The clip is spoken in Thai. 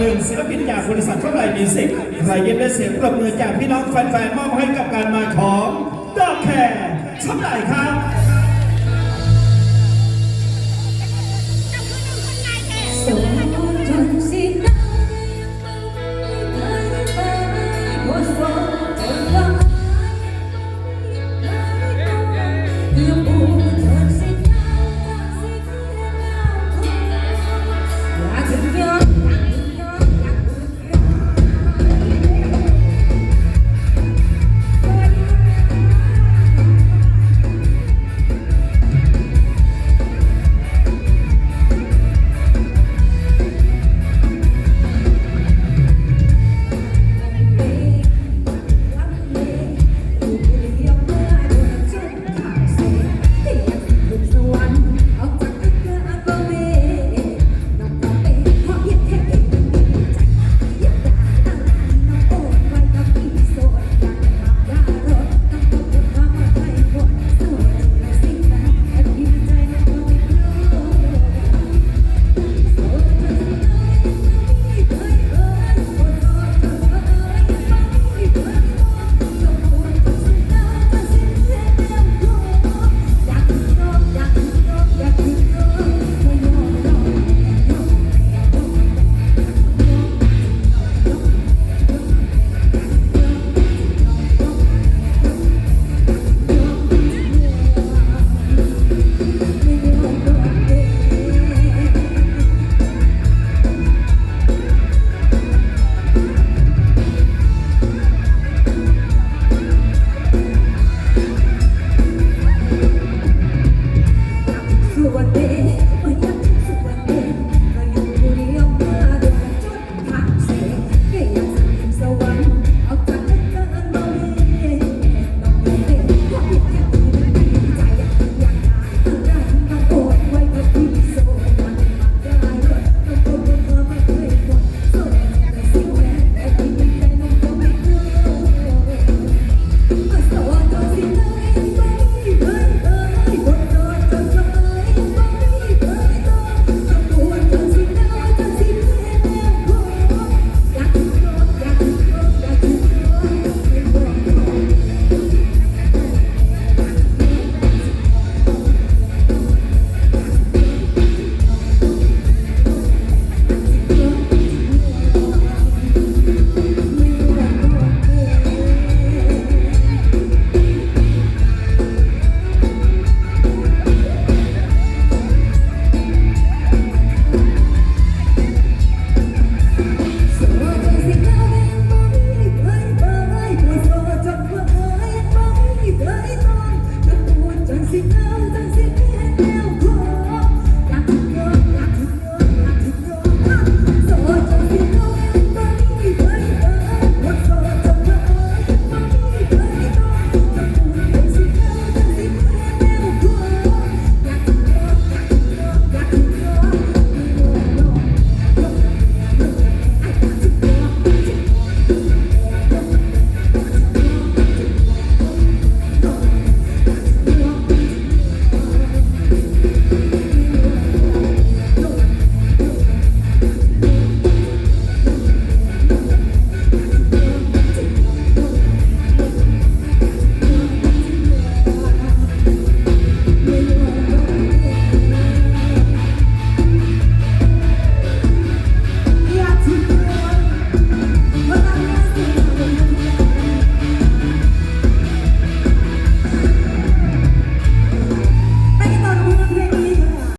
หนึ่งศิลปินจากบริษัทเท่าไรมิวสิกใครยิ้มและเสียงปรบมือจากพี่น้องแฟนๆมอบให้กับการมาของดอกแคร์เท่าไหนครับ